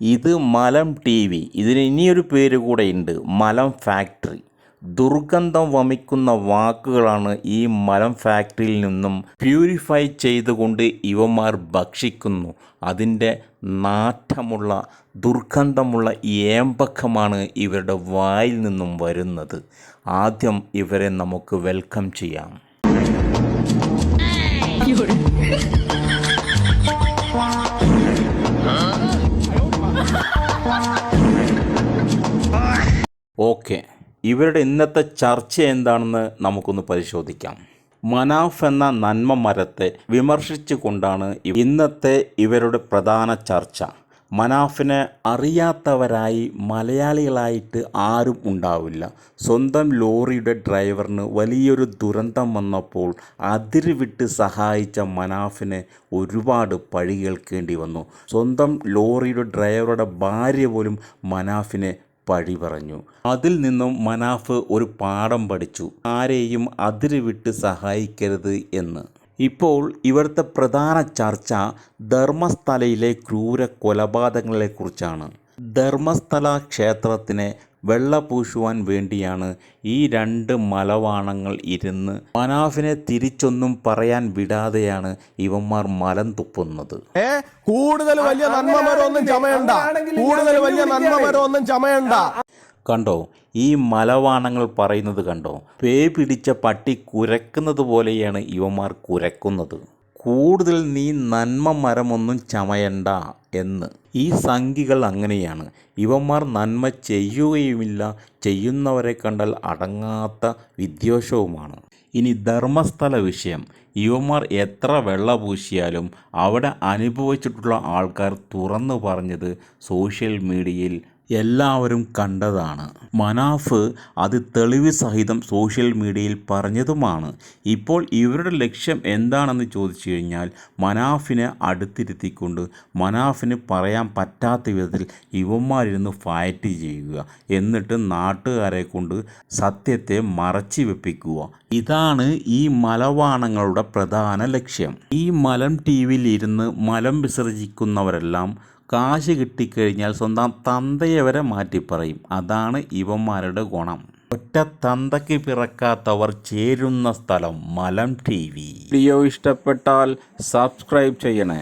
ഇത് മലം T V. ഇതിന് ഇനിയൊരു പേര് കൂടെ ഉണ്ട്. മലം ഫാക്ടറി. ദുർഗന്ധം വമിക്കുന്ന വാക്കുകളാണ് ഈ മലം ഫാക്ടറിയിൽ നിന്നും പ്യൂരിഫൈ ചെയ്തുകൊണ്ട് ഇവന്മാർ ഭക്ഷിക്കുന്നു. അതിന്റെ നാറ്റമുള്ള ദുർഗന്ധമുള്ള ഏമ്പക്കമാണ് ഇവരുടെ വായിൽ നിന്നും വരുന്നത്. ആദ്യം ഇവരെ നമുക്ക് വെൽക്കം ചെയ്യാം. ഓക്കെ. ഇവരുടെ ഇന്നത്തെ ചർച്ച എന്താണെന്ന് നമുക്കൊന്ന് പരിശോധിക്കാം. മനാഫ് എന്ന നന്മ മരത്തെ വിമർശിച്ചുകൊണ്ടാണ് ഇന്നത്തെ ഇവരുടെ പ്രധാന ചർച്ച. മനാഫിനെ അറിയാത്തവരായി മലയാളികളായിട്ട് ആരും ഉണ്ടാവില്ല. സ്വന്തം ലോറിയുടെ ഡ്രൈവറിന് വലിയൊരു ദുരന്തം വന്നപ്പോൾ അതിരുവിട്ട് സഹായിച്ച മനാഫിനെ ഒരുപാട് പഴി കേൾക്കേണ്ടി വന്നു. സ്വന്തം ലോറിയുടെ ഡ്രൈവറുടെ ഭാര്യ പോലും മനാഫിനെ പഴി പറഞ്ഞു. അതിൽ നിന്നും മനാഫ് ഒരു പാഠം പഠിച്ചു. ആരെയും അതിരുവിട്ട് സഹായിക്കരുത് എന്ന്. ഇപ്പോൾ ഇവിടുത്തെ പ്രധാന ചർച്ച ധർമ്മസ്ഥലയിലെ ക്രൂര കൊലപാതകങ്ങളെക്കുറിച്ചാണ്. ധർമ്മസ്ഥല ക്ഷേത്രത്തിനെ വെള്ള പൂശുവാൻ വേണ്ടിയാണ് ഈ രണ്ട് മലവാണങ്ങൾ ഇരുന്ന് മനാഫിനെ തിരിച്ചൊന്നും പറയാൻ വിടാതെയാണ് ഇവന്മാർ മലം തുപ്പുന്നത്. ഏ കൂടുതൽ വലിയ നന്മമരമൊന്നും ചമയണ്ട. കൂടുതൽ വലിയ നന്മമരമൊന്നും ചമയണ്ട. കണ്ടോ ഈ മലവാണങ്ങൾ പറയുന്നത് കണ്ടോ പേ പിടിച്ച പട്ടി കുരക്കുന്നത് പോലെയാണ് ഇവന്മാർ കുരക്കുന്നത്. കൂടുതൽ നീ നന്മ മരമൊന്നും ചമയണ്ട എന്ന്. ഈ സംഖികൾ അങ്ങനെയാണ്. ഇവന്മാർ നന്മ ചെയ്യുകയുമില്ല. ചെയ്യുന്നവരെ കണ്ടാൽ അടങ്ങാത്ത വിദ്വേഷവുമാണ്. ഇനി ധർമ്മസ്ഥല വിഷയം. യുവമാർ എത്ര വെള്ള പൂശിയാലും അവിടെ അനുഭവിച്ചിട്ടുള്ള ആൾക്കാർ തുറന്നു പറഞ്ഞത് സോഷ്യൽ മീഡിയയിൽ എല്ലാവരും കണ്ടതാണ്. മനാഫ് അത് തെളിവ് സഹിതം സോഷ്യൽ മീഡിയയിൽ പറഞ്ഞതുമാണ്. ഇപ്പോൾ ഇവരുടെ ലക്ഷ്യം എന്താണെന്ന് ചോദിച്ചു കഴിഞ്ഞാൽ മനാഫിനെ അടുത്തിരുത്തിക്കൊണ്ട് മനാഫിന് പറയാൻ പറ്റാത്ത വിധത്തിൽ ഇവന്മാരിരുന്ന് ഫൈറ്റ് ചെയ്യുക എന്നിട്ട് നാട്ടുകാരെ കൊണ്ട് സത്യത്തെ മറച്ചു വെപ്പിക്കുക. ഇതാണ് ഈ മലവാണങ്ങളുടെ പ്രധാന ലക്ഷ്യം. ഈ മലം ടി വിയിൽ ഇരുന്ന് മലം വിസർജിക്കുന്നവരെല്ലാം കാശ് കിട്ടിക്കഴിഞ്ഞാൽ സ്വന്തം തന്തയെ വരെ മാറ്റിപ്പറയും. അതാണ് ഇവന്മാരുടെ ഗുണം. ഒറ്റ തന്തയ്ക്ക് പിറക്കാത്തവർ ചേരുന്ന സ്ഥലം മലം ടി വീഡിയോ ഇഷ്ടപ്പെട്ടാൽ സബ്സ്ക്രൈബ് ചെയ്യണേ.